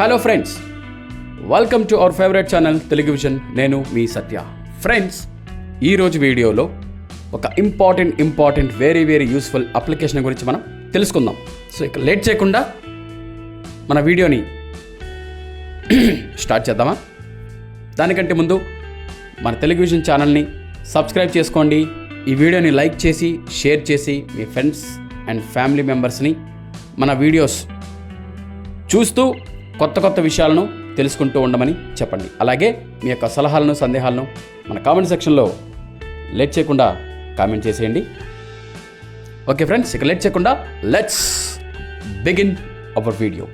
Hello friends welcome to our favourite channel Telugu vision నేను మీ Satya. Friends ఈరోజు వీడియోలో ఒక important important very very useful application గురించి మనం తెలుసుకుందాం. సో ఇక లేట్ చేయకుండా మన వీడియోని స్టార్ట్ చేద్దామా? దానికంటే ముందు మన టెలివిజన్ ఛానల్ని సబ్స్క్రైబ్ చేసుకోండి. ఈ వీడియోని లైక్ చేసి షేర్ చేసి మీ ఫ్రెండ్స్ అండ్ ఫ్యామిలీ మెంబర్స్ని మన వీడియోస్ చూస్తూ కొత్త కొత్త విషయాలను తెలుసుకుంటూ ఉండమని చెప్పండి. అలాగే మీ యొక్క సలహాలను సందేహాలను మన కామెంట్ సెక్షన్లో లేట్ చేయకుండా కామెంట్ చేసేయండి. ఓకే ఫ్రెండ్స్ ఇక లేట్ చేయకుండా let's begin our video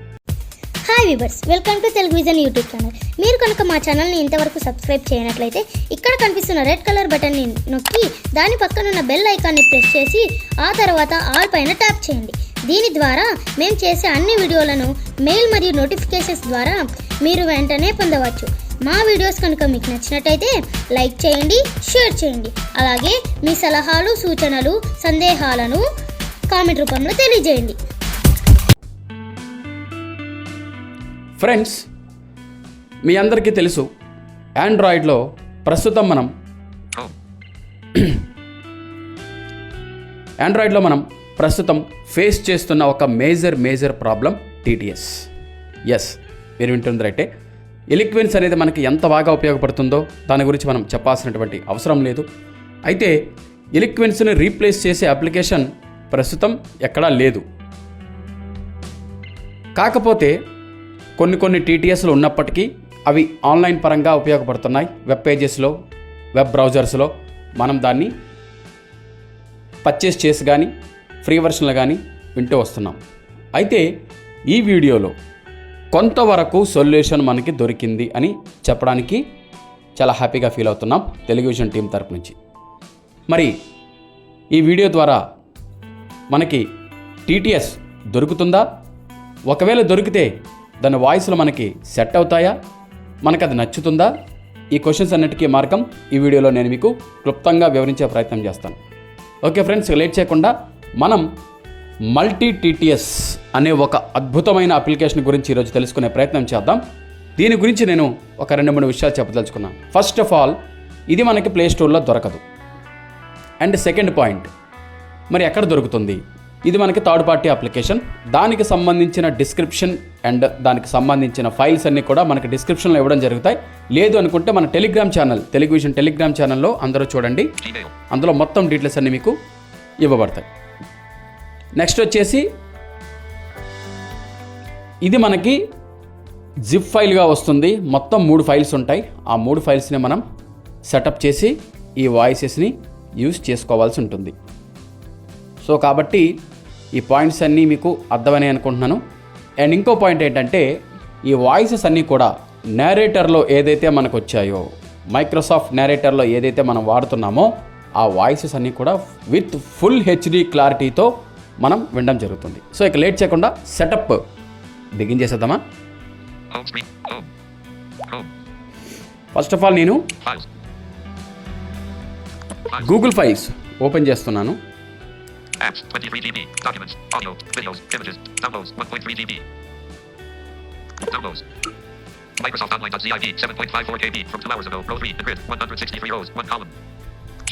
hi viewers welcome to Telugu vision YouTube channel మీరు కనుక మా ఛానల్ని ఇంతవరకు సబ్స్క్రైబ్ చేయనట్లయితే ఇక్కడ కనిపిస్తున్న రెడ్ కలర్ బటన్ని నొక్కి దాని పక్కన ఉన్న బెల్ ఐకాన్ని ప్రెస్ చేసి ఆ తర్వాత ఆల్ పైన ట్యాప్ చేయండి. దీని ద్వారా మేము చేసే అన్ని వీడియోలను మెయిల్ మరియు నోటిఫికేషన్స్ ద్వారా మీరు వెంటనే పొందవచ్చు. మా వీడియోస్ కనుక మీకు నచ్చినట్టయితే లైక్ చేయండి షేర్ చేయండి. అలాగే మీ సలహాలు సూచనలు సందేహాలను కామెంట్ రూపంలో తెలియజేయండి. ఫ్రెండ్స్ మీ అందరికీ తెలుసు ఆండ్రాయిడ్లో ప్రస్తుతం మనం. ఆండ్రాయిడ్లో మనం ప్రస్తుతం ఫేస్ చేస్తున్న ఒక major major problem TTS. Yes మీరు వింటుంది రైటే ఎలిక్వెన్స్ అనేది మనకి ఎంత బాగా ఉపయోగపడుతుందో దాని గురించి మనం చెప్పాల్సినటువంటి అవసరం లేదు. అయితే ఎలిక్వెన్స్ని రీప్లేస్ చేసే అప్లికేషన్ ప్రస్తుతం ఎక్కడా లేదు. కాకపోతే కొన్ని కొన్ని టీటీఎస్లు ఉన్నప్పటికీ అవి ఆన్లైన్ పరంగా ఉపయోగపడుతున్నాయి. వెబ్ పేజెస్లో వెబ్ బ్రౌజర్స్లో మనం దాన్ని పర్చేస్ చేసి కానీ ఫ్రీ వర్షన్లు కానీ వింటూ వస్తున్నాం. అయితే ఈ వీడియోలో కొంతవరకు సొల్యూషన్ మనకి దొరికింది అని చెప్పడానికి చాలా హ్యాపీగా ఫీల్ అవుతున్నాం టెలివిజన్ టీం తరపు నుంచి. మరి ఈ వీడియో ద్వారా మనకి టీటీఎస్ దొరుకుతుందా? ఒకవేళ దొరికితే దాని వాయిస్లు మనకి సెట్ అవుతాయా? మనకు అది నచ్చుతుందా? ఈ క్వశ్చన్స్ అన్నిటికీ మార్గం ఈ వీడియోలో నేను మీకు క్లుప్తంగా వివరించే ప్రయత్నం చేస్తాను. ఓకే ఫ్రెండ్స్ లేట్ చేయకుండా మనం మల్టీ టీటీఎస్ అనే ఒక అద్భుతమైన అప్లికేషన్ గురించి ఈరోజు తెలుసుకునే ప్రయత్నం చేద్దాం. దీని గురించి నేను ఒక రెండు మూడు విషయాలు చెప్పదలుచుకున్నాను. ఫస్ట్ ఆఫ్ ఆల్ ఇది మనకి ప్లే స్టోర్లో దొరకదు. అండ్ సెకండ్ పాయింట్ మరి ఎక్కడ దొరుకుతుంది? ఇది మనకి థర్డ్ పార్టీ అప్లికేషన్ దానికి సంబంధించిన డిస్క్రిప్షన్ అండ్ దానికి సంబంధించిన ఫైల్స్ అన్నీ కూడా మనకి డిస్క్రిప్షన్లో ఇవ్వడం జరుగుతాయి. లేదు అనుకుంటే మన టెలిగ్రామ్ ఛానల్ టెలివిజన్ టెలిగ్రామ్ ఛానల్లో అందరూ చూడండి. అందులో మొత్తం డీటెయిల్స్ అన్నీ మీకు ఇవ్వబడతాయి. నెక్స్ట్ వచ్చేసి ఇది మనకి జిప్ ఫైల్గా వస్తుంది. మొత్తం మూడు ఫైల్స్ ఉంటాయి. ఆ మూడు ఫైల్స్ని మనం సెటప్ చేసి ఈ వాయిసెస్ని యూజ్ చేసుకోవాల్సి ఉంటుంది. సో కాబట్టి ఈ పాయింట్స్ అన్నీ మీకు అర్థమని అనుకుంటున్నాను. అండ్ ఇంకో పాయింట్ ఏంటంటే ఈ వాయిసెస్ అన్నీ కూడా నేరేటర్లో ఏదైతే మనకు వచ్చాయో మైక్రోసాఫ్ట్ నేరేటర్లో ఏదైతే మనం వాడుతున్నామో ఆ వాయిసెస్ అన్నీ కూడా విత్ ఫుల్ హెచ్డి క్లారిటీతో మనం వినడం జరుగుతుంది సో ఇక లేట్ చేయకుండా సెటప్ బిగిన్ చేసేద్దామా. ఫస్ట్ ఆఫ్ ఆల్ నేను. గూగుల్ ఫైల్స్ ఓపెన్ చేస్తున్నాను Apps. 23 GB. Documents. Audio. Videos. Images. Downloads. 1.3 GB. Downloads. Microsoft Online.ziv. 7.54 KB from two hours ago. Row 3. The grid. 163 rows. One column.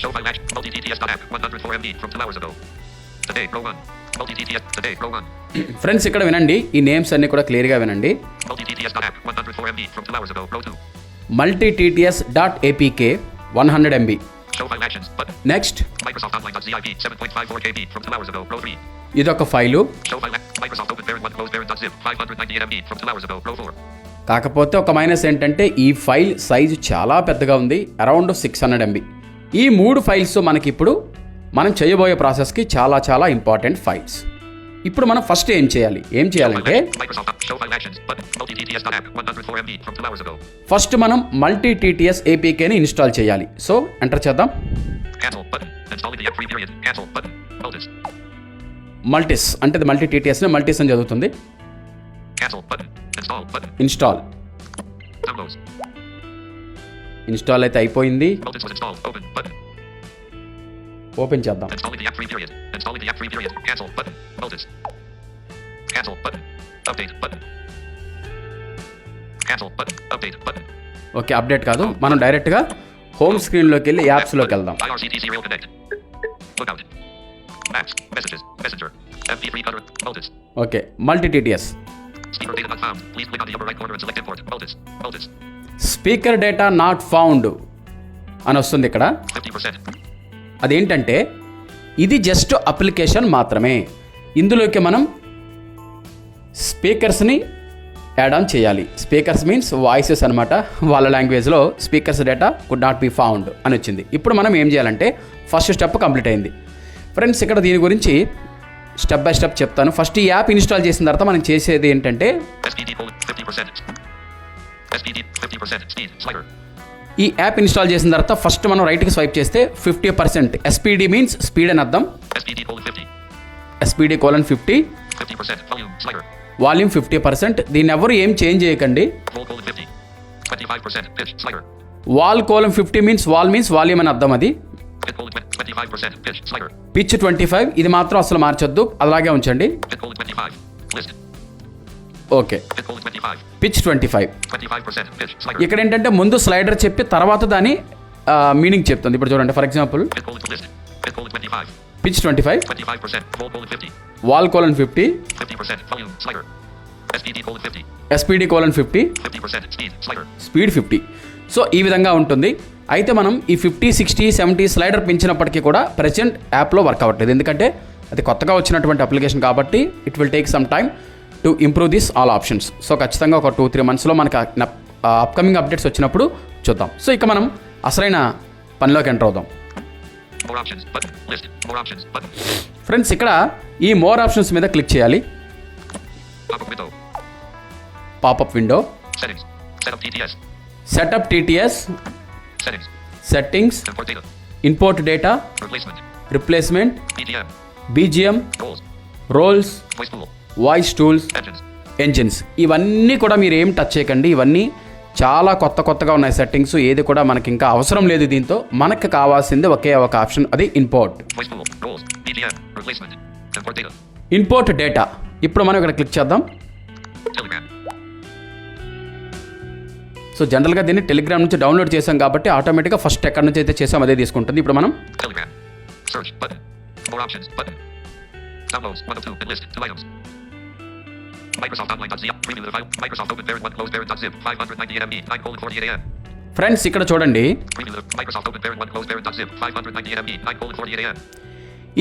Show file action. Multi-TTS.app. 104 MB from two hours ago. Friends ఇక్కడ వినండి. ఈ names అన్ని కూడా క్లియర్గా వినండి. Multi TTS dot APK one hundred MB next ఇది ఒక file కాకపోతే ఒక మైనస్ ఏంటంటే ఈ ఫైల్ సైజు చాలా పెద్దగా ఉంది అరౌండ్ సిక్స్ హండ్రెడ్ ఎంబీ ఈ మూడు ఫైల్స్ మనకి ఇప్పుడు మనం చేయబోయే ప్రాసెస్కి చాలా చాలా ఇంపార్టెంట్ ఫైల్స్. ఇప్పుడు మనం ఫస్ట్ ఏం చేయాలి? ఏం చేయాలంటే ఫస్ట్ మనం మల్టీ టీటీఎస్ ఏపీకేని ఇన్స్టాల్ చేయాలి. సో ఎంటర్ చేద్దాం. మల్టీస్ అంటే మల్టీ టీటీఎస్ మల్టీస్ అని చదువుతుంది. ఇన్స్టాల్ ఇన్స్టాల్ అయితే అయిపోయింది. ఓపెన్ చేద్దాం ఓకే అప్డేట్ కాదు. మనం డైరెక్ట్గా హోమ్ స్క్రీన్ స్క్రీన్లోకి వెళ్ళి యాప్స్లోకి వెళ్దాం. Okay multi TTS speaker data not found అని వస్తుంది ఇక్కడ. అదేంటంటే ఇది జస్ట్ అప్లికేషన్ మాత్రమే. ఇందులోకి మనం స్పీకర్స్ని యాడ్ ఆన్ చేయాలి. స్పీకర్స్ మీన్స్ వాయిసెస్ అనమాట వాళ్ళ లాంగ్వేజ్లో speakers data could not be found అని వచ్చింది. ఇప్పుడు మనం ఏం చేయాలంటే ఫస్ట్ స్టెప్ కంప్లీట్ అయింది. ఫ్రెండ్స్ ఇక్కడ దీని గురించి స్టెప్ బై స్టెప్ చెప్తాను. ఫస్ట్ ఈ యాప్ ఇన్స్టాల్ చేసిన తర్వాత మనం చేసేది ఏంటంటే ఈ యాప్ ఇన్స్టాల్ చేసిన తర్వాత ఫస్ట్ మనం రైట్కి స్వైప్ చేస్తే fifty percent SPD means speed అని అర్థం SPD colon 50. SPD colon fifty 50%. Volume. Slider. Volume fifty percent దీన్ని ఎవరు ఏం చేంజ్ చేయకండి Roll colon 50. 25%. Pitch. Slider. Vol colon fifty means vol means volume అని అర్థం అది Pit colon 20 25%. Pitch. Slider. Pitch twenty five ఇది మాత్రం అసలు మార్చొద్దు అలాగే ఉంచండి ఓకే పిచ్ ట్వంటీ ఫైవ్ ఇక్కడ ఏంటంటే ముందు స్లైడర్ చెప్పి తర్వాత దాని మీనింగ్ చెప్తుంది ఇప్పుడు చూడండి for example pitch twenty five vol colon fifty 50%. Volume. Slider. SPD colon 50. SPD colon fifty speed fifty so ఈ విధంగా ఉంటుంది అయితే మనం ఈ ఫిఫ్టీ సిక్స్టీ సెవెంటీ స్లైడర్ పెంచినప్పటికీ కూడా ప్రజెంట్ యాప్లో వర్క్ అవ్వట్లేదు ఎందుకంటే అది కొత్తగా వచ్చినటువంటి అప్లికేషన్ కాబట్టి it will take some time to improve this all options so ఖచ్చితంగా ఒక టూ త్రీ మంత్స్లో మనకి అప్కమింగ్ అప్డేట్స్ వచ్చినప్పుడు చూద్దాం సో ఇక మనం అసలైన పనిలోకి ఎంటర్ అవుదాం More options. Button. List. More options. Button. Friends ఇక్కడ ఈ మోర్ ఆప్షన్స్ మీద క్లిక్ చేయాలి. Popup window Settings. Setup TTS. Setup TTS Settings. Settings Import data. Import data Replacement. Replacement BGM. BGM Roles. Roles. Voice tools. Engines ఇవన్నీ కూడా మీరు ఏం touch చేయకండి ఇవన్నీ చాలా కొత్త కొత్తగా ఉన్నాయి సెట్టింగ్స్ ఏది కూడా మనకి ఇంకా అవసరం లేదు దీంతో మనకు కావాల్సింది ఒకే ఒక ఆప్షన్ అది ఇంపోర్ట్. ఇంపోర్ట్ డేటా ఇప్పుడు మనం ఇక్కడ క్లిక్ చేద్దాం. సో జనరల్గా దీన్ని టెలిగ్రామ్ నుంచి డౌన్లోడ్ చేసాం కాబట్టి ఆటోమేటిక్గా ఫస్ట్ ఎక్కడి నుంచి అయితే చేసాం అదే తీసుకుంటుంది ఇప్పుడు మనం Telegram. Search. Button. More options. Button. Downloads. One of two. Bin list. Two items. Friends ఇక్కడ చూడండి.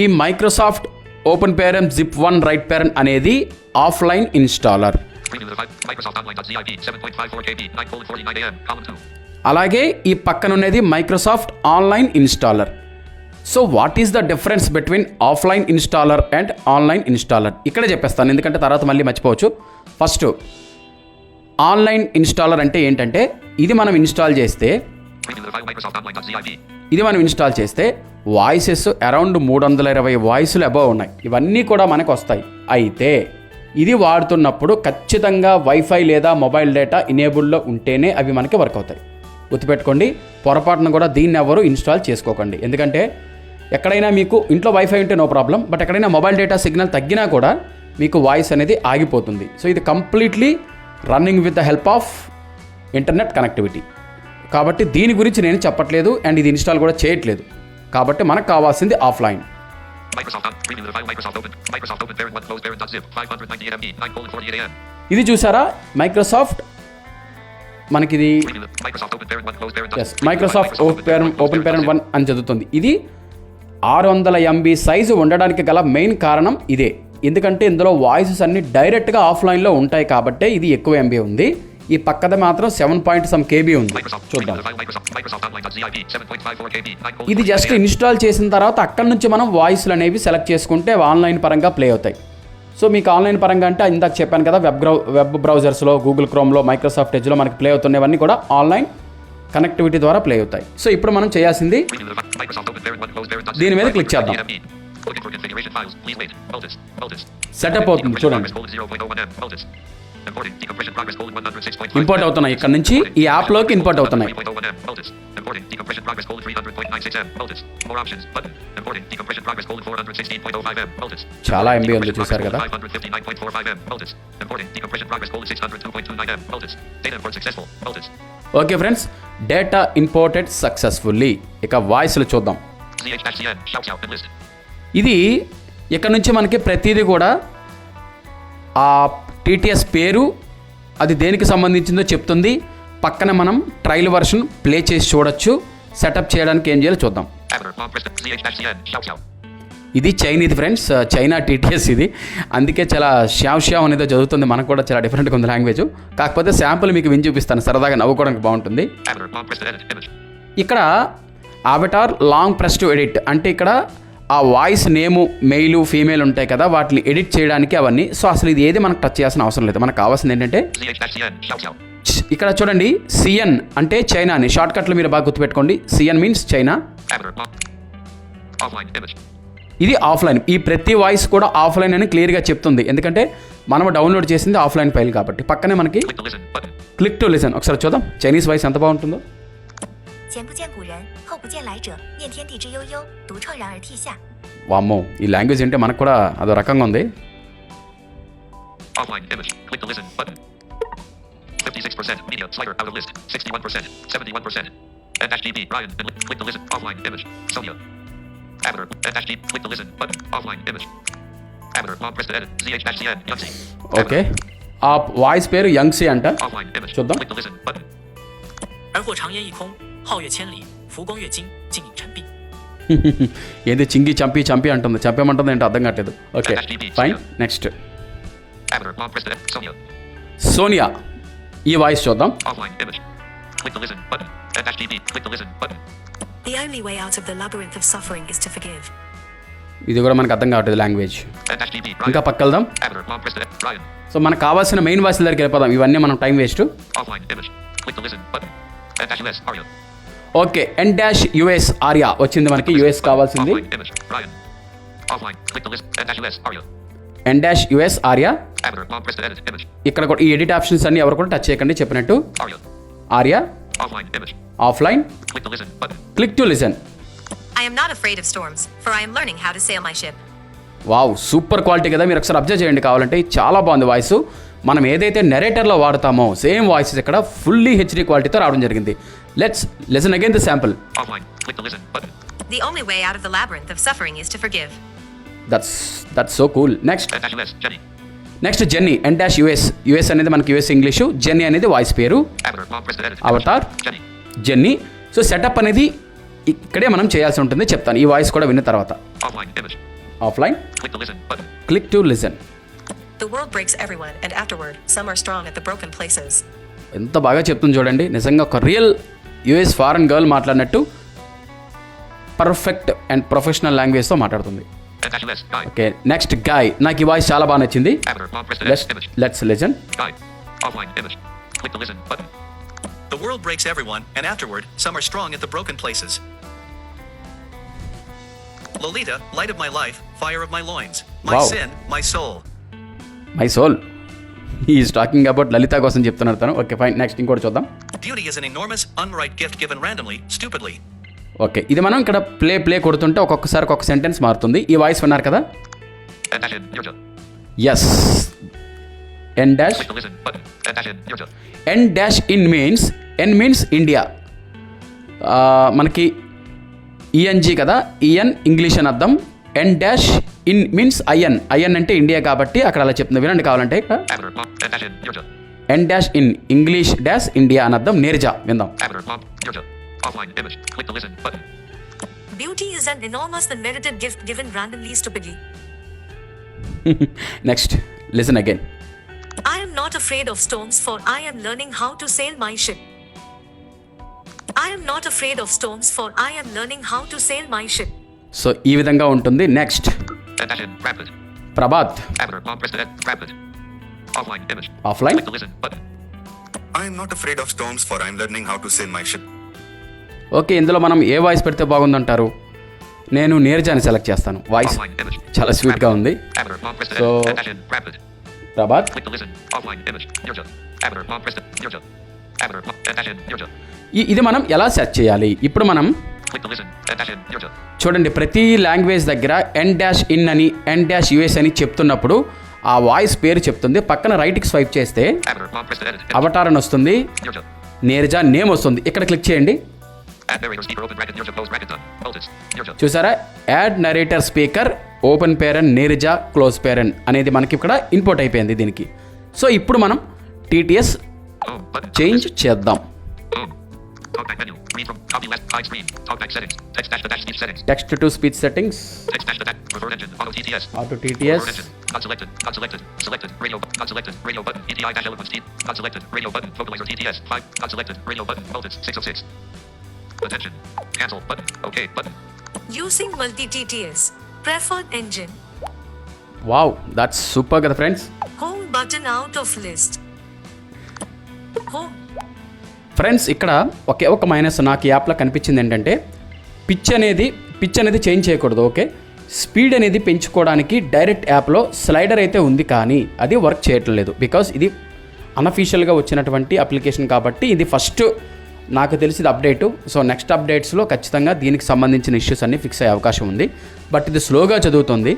ఈ Microsoft open parent zip one right parent అనేది ఆఫ్లైన్ ఇన్స్టాలర్ అలాగే ఈ పక్కన పక్కనున్నది Microsoft online installer so what is the difference between offline installer and online installer ఇక్కడే చెప్పేస్తాను ఎందుకంటే తర్వాత మళ్ళీ మర్చిపోవచ్చు. ఫస్ట్ ఆన్లైన్ ఇన్స్టాలర్ అంటే ఏంటంటే ఇది మనం ఇన్స్టాల్ చేస్తే ఇది మనం ఇన్స్టాల్ చేస్తే వాయిసెస్ అరౌండ్ మూడు వందల ఇరవై వాయిస్లు అబవ్ ఉన్నాయి. ఇవన్నీ కూడా మనకు వస్తాయి. అయితే ఇది వాడుతున్నప్పుడు ఖచ్చితంగా వైఫై లేదా మొబైల్ డేటా ఇనేబుల్లో ఉంటేనే అవి మనకి వర్క్ అవుతాయి. గుర్తుపెట్టుకోండి పొరపాటున కూడా దీన్ని ఎవరు ఇన్స్టాల్ చేసుకోకండి. ఎందుకంటే ఎక్కడైనా మీకు ఇంట్లో వైఫై ఉంటే నో ప్రాబ్లం బట్ ఎక్కడైనా మొబైల్ డేటా సిగ్నల్ తగ్గినా కూడా మీకు వాయిస్ అనేది ఆగిపోతుంది సో ఇది completely running with the help of internet connectivity కాబట్టి దీని గురించి నేను చెప్పట్లేదు అండ్ ఇది ఇన్స్టాల్ కూడా చేయట్లేదు కాబట్టి మనకు కావాల్సింది offline Microsoft on. Preview the file. Microsoft Open. Microsoft Open Parent 1 Close Parent.zip. 598 MB. 9 colon 48 AM. ఇది చూసారా మైక్రోసాఫ్ట్ మనకిది Preview the Microsoft Open Parent 1 Close Parent.zip. Yes Microsoft open open parent one అని చదువుతుంది ఇది ఆరు వందల ఎంబీ సైజు ఉండడానికి గల మెయిన్ కారణం ఇదే ఎందుకంటే ఇందులో వాయిసెస్ అన్ని డైరెక్ట్గా ఆఫ్లైన్లో ఉంటాయి కాబట్టే ఇది ఎక్కువ ఎంబీ ఉంది ఈ పక్కద మాత్రం సెవెన్ పాయింట్ సమ్ కేబీ ఉంది చూద్దాం the file. Microsoft. Microsoft Online.zip. 7.54 KB. 9 colon ఇది 48 జస్ట్. ఇన్స్టాల్ చేసిన తర్వాత అక్కడ నుంచి మనం వాయిస్లు అనేవి సెలెక్ట్ చేసుకుంటే ఆన్లైన్ పరంగా ప్లే అవుతాయి సో మీకు ఆన్లైన్ పరంగా అంటే ఇందాక చెప్పాను కదా వెబ్ గ్రౌ వెబ్ బ్రౌజర్స్లో గూగుల్ క్రోమ్లో మైక్రోసాఫ్ట్ ఎడ్జ్లో మనకి ప్లే అవుతున్నవన్నీ కూడా ఆన్లైన్ కనెక్టివిటీ ద్వారా ప్లే అవుతాయి సో ఇప్పుడు మనం చేయాల్సింది Preview the file. Microsoft Open Parent 1 Close Parent.zip. దీని మీద click చేద్దాం. 598 MB. Looking for configuration files. Please wait. Multis. Multis. Setup అవుతుంది చూడండి Colon 0.01 M. Multis. Importing. Decompression progress. Colon 106.5. Import అవుతున్నాయి ఇక్కడ నుంచి ఈ యాప్లోకి ఇంపోర్ట్ అవుతున్నాయి 3.01M. Notice. Importing. Decompression progress. Colon 300.96M. Notice. More options. Button. Importing. Decompression progress. Colon 416.05M. Notice. చాలా MB ఉంది Decompression చూసారు progress. కదా. Okay friends data imported successfully ఇక వాయిస్లు చూద్దాం. ఇది ఇక్కడ నుంచి మనకి ప్రతిదీ కూడా ఆ టీటీఎస్ పేరు అది దేనికి సంబంధించిందో చెప్తుంది. పక్కన మనం ట్రయల్ వర్షన్ ప్లే చేసి చూడొచ్చు. సెటప్ చేయడానికి ఏం చేయాలో చూద్దాం. ఇది Long ఇది చైనీది ఫ్రెండ్స్ చైనా టీటీఎస్ ఇది. అందుకే చాలా శ్యావ్ శ్యావ్ అనేది చదువుతుంది మనకు కూడా చాలా డిఫరెంట్గా ఉంది లాంగ్వేజ్ కాకపోతే శాంపుల్ మీకు విని చూపిస్తాను. సరదాగా నవ్వుకోవడానికి బాగుంటుంది. ఇక్కడ avatar long press to edit అంటే ఇక్కడ ఆ వాయిస్ నేము మెయిల్ ఫీమేల్ ఉంటాయి కదా వాటిని ఎడిట్ చేయడానికి అవన్నీ. సో అసలు ఇది ఏది మనకు టచ్ చేయాల్సిన అవసరం లేదు. మనకు కావాల్సింది ఏంటంటే ఇక్కడ చూడండి సిఎన్ అంటే చైనా అని షార్ట్ కట్లు మీరు బాగా గుర్తుపెట్టుకోండి. CN means China. ఇది ఆఫ్లైన్. ఈ ప్రతి వాయిస్ కూడా ఆఫ్లైన్ అని క్లియర్గా చెప్తుంది. ఎందుకంటే మనం డౌన్లోడ్ చేసింది ఆఫ్లైన్ ఫైల్ కాబట్టి. పక్కనే మనకి క్లిక్ టు లిసన్ ఒకసారి చూద్దాం. చైనీస్ వాయిస్ ఎంత బాగుంటుందో. వామ్మో ఈ లాంగ్వేజ్ అంటే మనకు కూడా అదో రకంగా ఉంది. Offline image. Click to listen button. 56% media slider out of list. 61%. 71%. NHGB Ryan and li- click to listen. Offline image. Sonia. Avatar. NHG click to listen button. Offline image. Avatar. Long press to edit. ZH-CN. Yunzi. Okay ఆ voice పేరు యంగ్సీ అంట Offline image. చూద్దాం. Click to listen button. 而或长烟一空，皓月千里，浮光跃金，静影沉璧。 ఏది చింగి చంపి చంపి అంటుంది చంపేమంటుంది ఏంటో అర్థం కావట్లేదు okay fine next Avatar. Long press to edit. Sonia. Sonia ఈ వాయిస్ చూద్దాం Offline image. Click to listen button. NHGB. Click to listen button. The only way out of the labyrinth of suffering is to forgive ఇది కూడా మనకు అర్థం కావట్లేదు language ఇంకా పక్కల్దాం. So మనకు కావాల్సిన మెయిన్ వాయిస్ దగ్గరికి వెళ్ళిపోదాం. ఇవన్నీ మనం time waste okay N dash US Arya వచ్చింది మనకి. యుఎస్ కావాల్సింది. ఎన్ డాష్ యుఎస్ ఆర్యా ఇక్కడ కూడా ఈ ఎడిట్ ఆప్షన్స్ అన్ని ఎవరు కూడా టచ్ చేయకండి చెప్పినట్టు. Arya offline? Click to listen I am not afraid of storms for I am learning how to sail my ship wow super quality కదా. మీరు ఒకసారి అబ్జర్వ్ చేయండి కావాలంటే. చాలా బాగుంది వాయిస్ మనం ఏదైతే నెరేటర్లో వాడతామో సేమ్ వాయిసెస్ ఇక్కడ ఫుల్లీ హెచ్డీ క్వాలిటీతో రావడం జరిగింది. Let's listen again the sample the only way out of the labyrinth of suffering is to forgive that's that's so cool next next Jenny N dash US US అనేది మనకి US English Jenny అనేది voice పేరు. Avatar journey. So setup అనేది ఇక్కడే మనం చేయాల్సి ఉంటుంది చెప్తాను. ఈ వాయిస్ కూడా విన్న తర్వాత. ఆఫ్లైన్ క్లిక్ టు లిసన్ ఎంత బాగా చెప్తుంది చూడండి. నిజంగా ఒక రియల్ యుఎస్ ఫారెన్ గర్ల్ మాట్లాడినట్టు పర్ఫెక్ట్ అండ్ ప్రొఫెషనల్ లాంగ్వేజ్తో మాట్లాడుతుంది. ఓకే నెక్స్ట్ గాయ్ నాకు ఈ వాయిస్ చాలా బాగా నచ్చింది. The world breaks everyone, and afterward, some are strong at the broken places. Lolita, light of my life, fire of my loins, my Wow. sin, my soul. My soul is talking about Lalitha కోసం చెప్తున్నాడు తను okay fine next ఇంకోటి చూద్దాం Beauty is an enormous, unright gift given randomly, stupidly. Okay ఇది మనం ఇక్కడ play play కొడుతుంటే ఒక్కొక్కసారి ఒక్కొక్క సెంటెన్స్ మారుతుంది ఈ వాయిస్ విన్నారు కదా. S listen. NHN. Yurja. N dash IN means N means India మనకి ఈఎన్జి కదా ఈఎన్ ఇంగ్లీష్ అని అర్థం N dash IN means IN IN అంటే ఇండియా కాబట్టి అక్కడ అలా చెప్తుంది వినండి కావాలంటే. N dash IN English dash India అని అర్థం నేర్జా విందాం listen. Beauty is an enormous unmerited gift given randomly stupidly. Next listen again I am not afraid of storms, for I am learning how to sail my ship. I am not afraid of storms, for I am learning how to sail my ship. So ఈ విధంగా ఉంటుంది next. Prabhat. Offline am not afraid of storms, for I am learning how to sail my ship. Okay ఇందులో మనం ఏ voice పెడితే బాగుందంటారు నేను నీరజాని select చేస్తాను voice. చాలా స్వీట్గా ఉంది Avatar. Rabat. ఇది మనం ఎలా సెట్ చేయాలి? ఇప్పుడు మనం చూడండి ప్రతి లాంగ్వేజ్ దగ్గర ఎన్ డాష్ ఇన్ అని ఎన్ డాష్ యుఎస్ అని చెప్తున్నప్పుడు ఆ వాయిస్ పేరు చెప్తుంది. పక్కన రైట్కి స్వైప్ చేస్తే అవటార్ అని వస్తుంది. నేర్జా నేమ్ వస్తుంది. ఇక్కడ క్లిక్ చేయండి. చూసారా? Add narrator speaker open parent Neeraja close parent అనేది మనకి ఇక్కడ ఇన్పుట్ అయిపోయింది దీనికి. సో ఇప్పుడు మనం టీటీఎస్ చేంజ్ చేద్దాం. Text to speech settings auto TTS Using multi TTS, Preferred engine. Wow that's super కదా friends Home button out of list. Home. Friends ఇక్కడ ఒకే ఒక మైనస్ నాకు యాప్లో కనిపించింది ఏంటంటే పిచ్ అనేది పిచ్ అనేది చేంజ్ చేయకూడదు ఓకే స్పీడ్ అనేది పెంచుకోవడానికి డైరెక్ట్ యాప్లో స్లైడర్ అయితే ఉంది కానీ అది వర్క్ చేయటం లేదు బికాస్ ఇది అన్అఫీషియల్గా వచ్చినటువంటి అప్లికేషన్ కాబట్టి ఇది ఫస్ట్ నాకు తెలిసింది అప్డేటు. సో నెక్స్ట్ అప్డేట్స్లో ఖచ్చితంగా దీనికి సంబంధించిన ఇష్యూస్ అన్నీ ఫిక్స్ అయ్యే అవకాశం ఉంది. బట్ ఇది స్లోగా చదువుతుంది.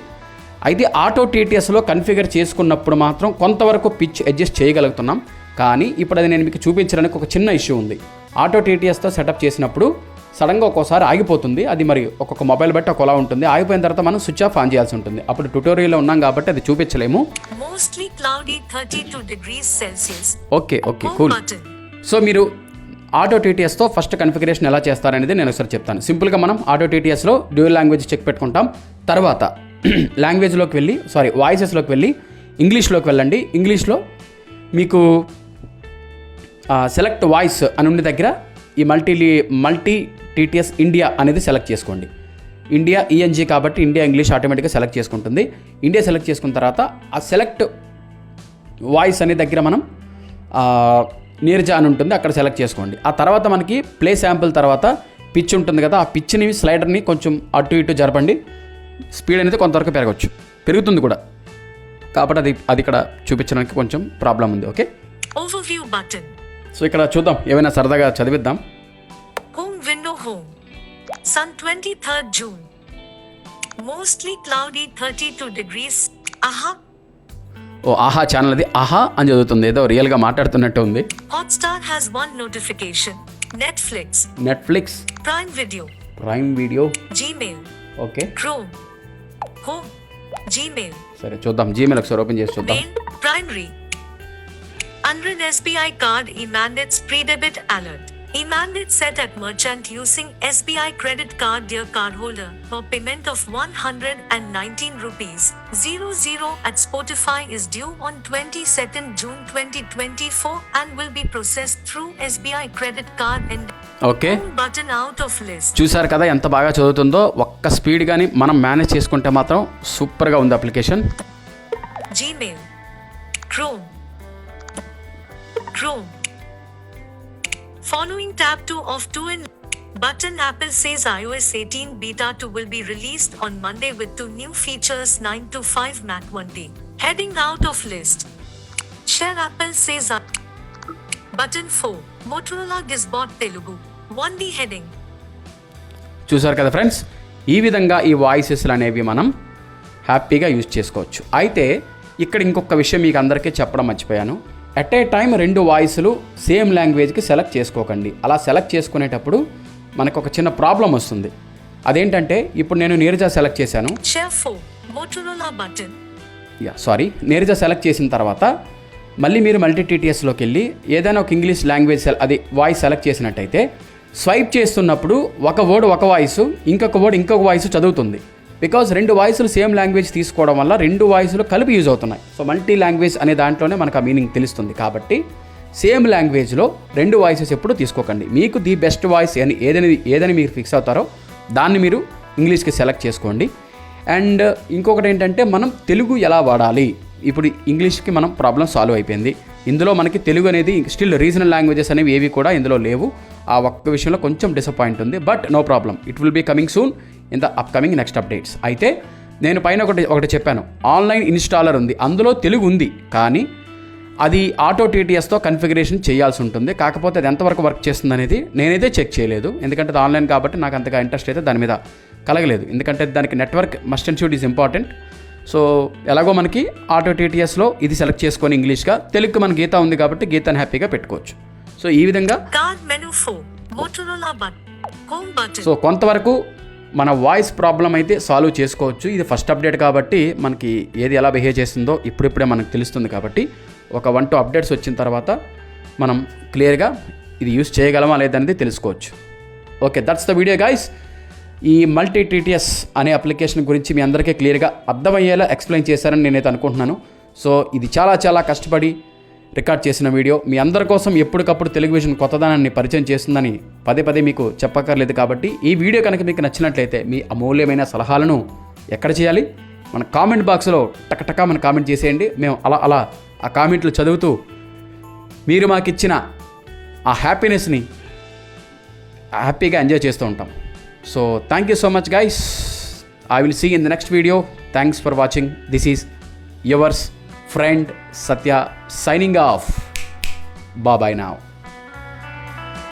అయితే ఆటో టీటీఎస్లో కన్ఫిగర్ చేసుకున్నప్పుడు మాత్రం కొంతవరకు పిచ్ అడ్జస్ట్ చేయగలుగుతున్నాం. కానీ ఇప్పుడు అది నేను మీకు చూపించడానికి ఒక చిన్న ఇష్యూ ఉంది. ఆటో టీటీఎస్తో సెటప్ చేసినప్పుడు సడన్గా ఒక్కోసారి ఆగిపోతుంది. అది మరి ఒక్కొక్క మొబైల్ బట్టి ఒకలా ఉంటుంది. ఆగిపోయిన తర్వాత మనం స్విచ్ ఆఫ్ ఆన్ చేయాల్సి ఉంటుంది. అప్పుడు ట్యూటోరియల్లో ఉన్నాం కాబట్టి అది చూపించలేము. Mostly cloudy 32 degrees Celsius. Okay okay cool. So మీరు ఆటో టీటీఎస్తో ఫస్ట్ కన్ఫిగరేషన్ ఎలా చేస్తారనేది నేను ఒకసారి చెప్తాను. సింపుల్గా మనం ఆటో టీటీఎస్లో డ్యూయల్ లాంగ్వేజ్ చెక్ పెట్టుకుంటాం. తర్వాత లాంగ్వేజ్లోకి వెళ్ళి సారీ వాయిసెస్లోకి వెళ్ళి ఇంగ్లీష్లోకి వెళ్ళండి. ఇంగ్లీష్లో మీకు సెలెక్ట్ వాయిస్ అని ఉండే దగ్గర ఈ మల్టీ మల్టీ టీటీఎస్ ఇండియా అనేది సెలెక్ట్ చేసుకోండి. ఇండియా ఈఎన్జీ కాబట్టి ఇండియా ఇంగ్లీష్ ఆటోమేటిక్గా సెలెక్ట్ చేసుకుంటుంది. ఇండియా సెలెక్ట్ చేసుకున్న తర్వాత ఆ సెలెక్ట్ వాయిస్ అనే దగ్గర మనం నీరజ అని ఉంటుంది అక్కడ సెలెక్ట్ చేసుకోండి ఆ తర్వాత మనకి ప్లే శాంపుల్ తర్వాత పిచ్ ఉంటుంది కదా ఆ పిచ్ని స్లైడర్ని కొంచెం అటు ఇటు జరపండి స్పీడ్ అనేది కొంతవరకు పెరగవచ్చు పెరుగుతుంది కూడా కాబట్టి అది అది ఇక్కడ చూపించడానికి కొంచెం ప్రాబ్లం ఉంది ఓకే. సో ఇక్కడ చూద్దాం ఏమైనా సరదాగా చదివిద్దాం Home window home. Sun 23rd June. Mostly cloudy 32 degrees. Aha. ఓ ఆహా ఛానల్ అది ఆహా అని చదువుతుంది. ఏదో రియల్గా మాట్లాడుతున్నట్టు ఉంది. Hotstar has one notification Netflix Netflix Prime Video Prime Video Gmail okay Chrome home Gmail సరే చూద్దాం. జీమెయిల్ ఒకసారి ఓపెన్ చేసి primary అన్రిన్ SBI card e mandates alert E-mandate set at merchant using SBI credit card dear cardholder for payment of 119 rupees 00 at Spotify is due on 22nd June 2024 and will be processed through SBI credit card and okay home button out of list. చూసారు కదా ఎంత బాగా చదువుతుందో ఒక్క speed కానీ మనం manage చేసుకుంటే మాత్రం సూపర్గా ఉంది application Gmail. Chrome. Chrome. Following tab 2 of 2 in button Apple says iOS 18 beta 2 will be released on Monday with two new features 9 to 5 Mac 1D. Heading out of list. Share Apple says uh, button 4 Motorola Gizbot Telugu 1D heading. చూసారు కదా friends ఈ విధంగా ఈ వాయిసెస్లు అనేవి మనం హ్యాపీగా use చేసుకోవచ్చు అయితే ఇక్కడ ఇంకొక విషయం మీకు అందరికీ చెప్పడం మర్చిపోయాను అట్ ఏ టైం రెండు వాయిస్లు సేమ్ లాంగ్వేజ్కి సెలెక్ట్ చేసుకోకండి. అలా సెలెక్ట్ చేసుకునేటప్పుడు మనకు ఒక చిన్న ప్రాబ్లం వస్తుంది. అదేంటంటే ఇప్పుడు నేను నీరజ సెలెక్ట్ చేశాను. Share 4 Motorola button. Yeah sorry నేరుగా సెలెక్ట్ చేసిన తర్వాత మళ్ళీ మీరు మల్టీ టీటీఎస్లోకి వెళ్ళి ఏదైనా ఒక ఇంగ్లీష్ లాంగ్వేజ్ అది వాయిస్ సెలెక్ట్ చేసినట్టయితే స్వైప్ చేస్తున్నప్పుడు ఒక వర్డ్ ఒక వాయిస్ ఇంకొక వర్డ్ ఇంకొక వాయిస్ చదువుతుంది. బికాజ్ రెండు వాయిస్లు సేమ్ లాంగ్వేజ్ తీసుకోవడం వల్ల రెండు వాయిస్లు కలిపి యూజ్ అవుతున్నాయి. సో మల్టీ లాంగ్వేజ్ అనే దాంట్లోనే మనకు ఆ మీనింగ్ తెలుస్తుంది కాబట్టి సేమ్ లాంగ్వేజ్లో రెండు వాయిసెస్ ఎప్పుడు తీసుకోకండి. మీకు ది బెస్ట్ వాయిస్ అని ఏదని ఏదని మీరు ఫిక్స్ అవుతారో దాన్ని మీరు ఇంగ్లీష్కి సెలెక్ట్ చేసుకోండి. అండ్ ఇంకొకటి ఏంటంటే మనం తెలుగు ఎలా వాడాలి? ఇప్పుడు ఇంగ్లీష్కి మనం ప్రాబ్లం సాల్వ్ అయిపోయింది. ఇందులో మనకి తెలుగు అనేది స్టిల్ రీజనల్ లాంగ్వేజెస్ అనేవి ఏవి కూడా ఇందులో లేవు. ఆ ఒక్క విషయంలో కొంచెం డిసప్పాయింట్ ఉంది but no problem it will be coming soon in the upcoming next updates అయితే నేను పైన ఒకటి ఒకటి చెప్పాను. ఆన్లైన్ ఇన్స్టాలర్ ఉంది. అందులో తెలుగు ఉంది. కానీ అది ఆటో టీటీఎస్తో కన్ఫిగరేషన్ చేయాల్సి ఉంటుంది. కాకపోతే అది ఎంతవరకు వర్క్ చేస్తుంది అనేది నేనైతే చెక్ చేయలేదు. ఎందుకంటే అది ఆన్లైన్ కాబట్టి నాకు అంతగా ఇంట్రెస్ట్ అయితే దాని మీద కలగలేదు. ఎందుకంటే దానికి network must and shoot is important so ఎలాగో మనకి ఆటో టీటీఎస్లో ఇది సెలెక్ట్ చేసుకొని ఇంగ్లీష్గా తెలుగుకి మన గీత ఉంది కాబట్టి గీతాని హ్యాపీగా పెట్టుకోవచ్చు. సో ఈ విధంగా Card menu 4. Motorola button. Home button. So కొంతవరకు మన వాయిస్ ప్రాబ్లం అయితే సాల్వ్ చేసుకోవచ్చు. ఇది ఫస్ట్ అప్డేట్ కాబట్టి మనకి ఏది ఎలా బిహేవ్ చేస్తుందో ఇప్పుడిప్పుడే మనకు తెలుస్తుంది కాబట్టి ఒక వన్ టూ అప్డేట్స్ వచ్చిన తర్వాత మనం క్లియర్గా ఇది యూస్ చేయగలమా లేదనేది తెలుసుకోవచ్చు. Okay that's the video guys. ఈ మల్టీ టీటీఎస్ అనే అప్లికేషన్ గురించి మీ అందరికీ క్లియర్గా అర్థమయ్యేలా ఎక్స్ప్లెయిన్ చేశారని నేనైతే అనుకుంటున్నాను. సో ఇది చాలా చాలా కష్టపడి రికార్డ్ చేసిన వీడియో మీ అందరి కోసం ఎప్పటికప్పుడు టెలివిజన్ కొత్తదనాన్ని పరిచయం చేస్తుందని పదే పదే మీకు చెప్పక్కర్లేదు కాబట్టి ఈ వీడియో కనుక మీకు నచ్చినట్లయితే మీ అమూల్యమైన సలహాలను ఎక్కడ చేయాలి? మన కామెంట్ బాక్స్లో టకటకా మన కామెంట్ చేసేయండి. మేము అలా అలా ఆ కామెంట్లు చదువుతూ మీరు మాకు ఇచ్చిన ఆ హ్యాపీనెస్ని హ్యాపీగా ఎంజాయ్ చేస్తూ ఉంటాం. So thank you so much guys I will see in the next video thanks for watching this is yours friend Satya signing off bye bye now